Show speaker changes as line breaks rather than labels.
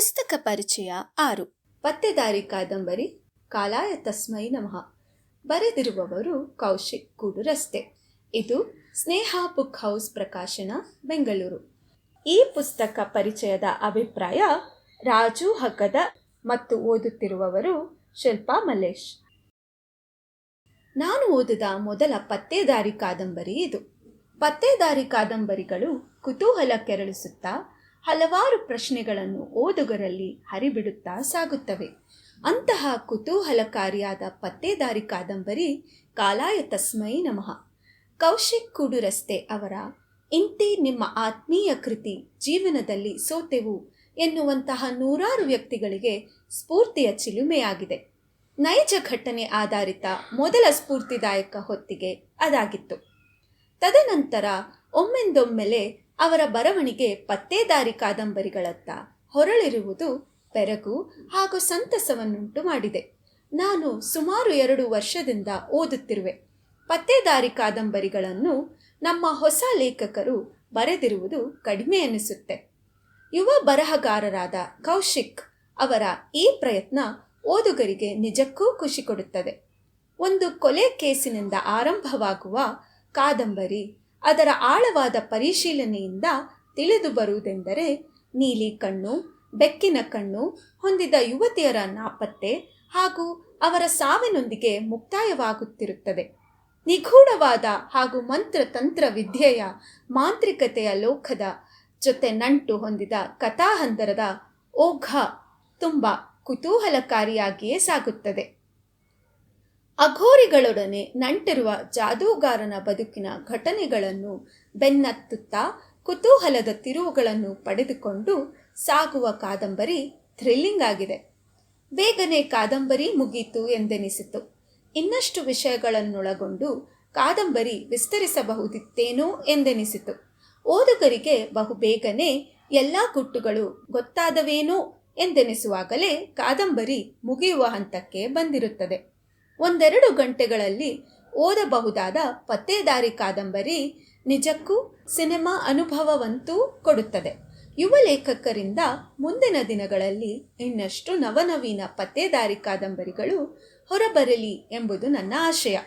ಪುಸ್ತಕ ಪರಿಚಯ ಆರು. ಪತ್ತೆದಾರಿ ಕಾದಂಬರಿ, ಕಾಲಾಯ ತಸ್ಮೈ ನಮಃ. ಬರೆದಿರುವವರು ಕೌಶಿಕ್ ಕೂಡು ರಸ್ತೆ ಇದು ಸ್ನೇಹ ಬುಕ್ ಹೌಸ್ ಪ್ರಕಾಶನ, ಬೆಂಗಳೂರು. ಈ ಪುಸ್ತಕ ಪರಿಚಯದ ಅಭಿಪ್ರಾಯ, ರಾಜು ಹಗ್ಗದ ಮತ್ತು ಓದುತ್ತಿರುವವರು ಶಿಲ್ಪಾ ಮಲ್ಲೇಶ್. ನಾನು ಓದಿದ ಮೊದಲ ಪತ್ತೇದಾರಿ ಕಾದಂಬರಿ ಇದು. ಪತ್ತೇದಾರಿ ಕಾದಂಬರಿಗಳು ಕುತೂಹಲ ಕೆರಳಿಸುತ್ತಾ ಹಲವಾರು ಪ್ರಶ್ನೆಗಳನ್ನು ಓದುಗರಲ್ಲಿ ಹರಿಬಿಡುತ್ತಾ ಸಾಗುತ್ತವೆ. ಅಂತಹ ಕುತೂಹಲಕಾರಿಯಾದ ಪತ್ತೇದಾರಿ ಕಾದಂಬರಿ ಕಾಲಾಯ ತಸ್ಮೈ ನಮಃ. ಕೌಶಿಕ್ ಕುಡುರಸ್ತೆ ಅವರ, ಇಂತಿ ನಿಮ್ಮ ಆತ್ಮೀಯ ಕೃತಿ ಜೀವನದಲ್ಲಿ ಸೋತೆವು ಎನ್ನುವಂತಹ ನೂರಾರು ವ್ಯಕ್ತಿಗಳಿಗೆ ಸ್ಫೂರ್ತಿಯ ಚಿಲುಮೆಯಾಗಿದೆ. ನೈಜ ಘಟನೆ ಆಧಾರಿತ ಮೊದಲ ಸ್ಫೂರ್ತಿದಾಯಕ ಹೊತ್ತಿಗೆ ಅದಾಗಿತ್ತು. ತದನಂತರ ಒಮ್ಮೆಂದೊಮ್ಮೆಲೆ ಅವರ ಬರವಣಿಗೆ ಪತ್ತೇದಾರಿ ಕಾದಂಬರಿಗಳತ್ತ ಹೊರಳಿರುವುದು ಬೆರಗು ಹಾಗೂ ಸಂತಸವನ್ನುಂಟು ಮಾಡಿದೆ. ನಾನು ಸುಮಾರು ಎರಡು ವರ್ಷದಿಂದ ಓದುತ್ತಿರುವೆ. ಪತ್ತೇದಾರಿ ಕಾದಂಬರಿಗಳನ್ನು ನಮ್ಮ ಹೊಸ ಲೇಖಕರು ಬರೆದಿರುವುದು ಕಡಿಮೆ ಎನಿಸುತ್ತೆ. ಯುವ ಬರಹಗಾರರಾದ ಕೌಶಿಕ್ ಅವರ ಈ ಪ್ರಯತ್ನ ಓದುಗರಿಗೆ ನಿಜಕ್ಕೂ ಖುಷಿ ಕೊಡುತ್ತದೆ. ಒಂದು ಕೊಲೆ ಕೇಸಿನಿಂದ ಆರಂಭವಾಗುವ ಕಾದಂಬರಿ ಅದರ ಆಳವಾದ ಪರಿಶೀಲನೆಯಿಂದ ತಿಳಿದು ಬರುವುದೆಂದರೆ, ನೀಲಿ ಕಣ್ಣು, ಬೆಕ್ಕಿನ ಕಣ್ಣು, ಹೊಂದಿದ ಯುವತಿಯರ ನಾಪತ್ತೆ ಹಾಗೂ ಅವರ ಸಾವಿನೊಂದಿಗೆ ಮುಕ್ತಾಯವಾಗುತ್ತಿರುತ್ತದೆ. ನಿಗೂಢವಾದ ಹಾಗೂ ಮಂತ್ರ ತಂತ್ರ ವಿದ್ಯೆಯ ಮಾಂತ್ರಿಕತೆಯ ಲೋಕದ ಜೊತೆ ನಂಟು ಹೊಂದಿದ ಕಥಾಹಂದರದ ಓಘ ತುಂಬ ಕುತೂಹಲಕಾರಿಯಾಗಿಯೇ ಸಾಗುತ್ತದೆ. ಅಘೋರಿಗಳೊಡನೆ ನಂಟಿರುವ ಜಾದೂಗಾರನ ಬದುಕಿನ ಘಟನೆಗಳನ್ನು ಬೆನ್ನತ್ತುತ್ತಾ ಕುತೂಹಲದ ತಿರುವುಗಳನ್ನು ಪಡೆದುಕೊಂಡು ಸಾಗುವ ಕಾದಂಬರಿ ಥ್ರಿಲ್ಲಿಂಗ್ ಆಗಿದೆ. ಬೇಗನೆ ಕಾದಂಬರಿ ಮುಗೀತು ಎಂದೆನಿಸಿತು. ಇನ್ನಷ್ಟು ವಿಷಯಗಳನ್ನೊಳಗೊಂಡು ಕಾದಂಬರಿ ವಿಸ್ತರಿಸಬಹುದಿತ್ತೇನೋ ಎಂದೆನಿಸಿತು. ಓದುಗರಿಗೆ ಬಹುಬೇಗನೆ ಎಲ್ಲ ಗುಟ್ಟುಗಳು ಗೊತ್ತಾದವೇನೋ ಎಂದೆನಿಸುವಾಗಲೇ ಕಾದಂಬರಿ ಮುಗಿಯುವ ಹಂತಕ್ಕೆ ಬಂದಿರುತ್ತದೆ. ಒಂದೆರಡು ಗಂಟೆಗಳಲ್ಲಿ ಓದಬಹುದಾದ ಪತ್ತೇದಾರಿ ಕಾದಂಬರಿ ನಿಜಕ್ಕೂ ಸಿನಿಮಾ ಅನುಭವವಂತೂ ಕೊಡುತ್ತದೆ. ಯುವ ಲೇಖಕರಿಂದ ಮುಂದಿನ ದಿನಗಳಲ್ಲಿ ಇನ್ನಷ್ಟು ನವನವೀನ ಪತ್ತೇದಾರಿ ಕಾದಂಬರಿಗಳು ಹೊರಬರಲಿ ಎಂಬುದು ನನ್ನ ಆಶಯ.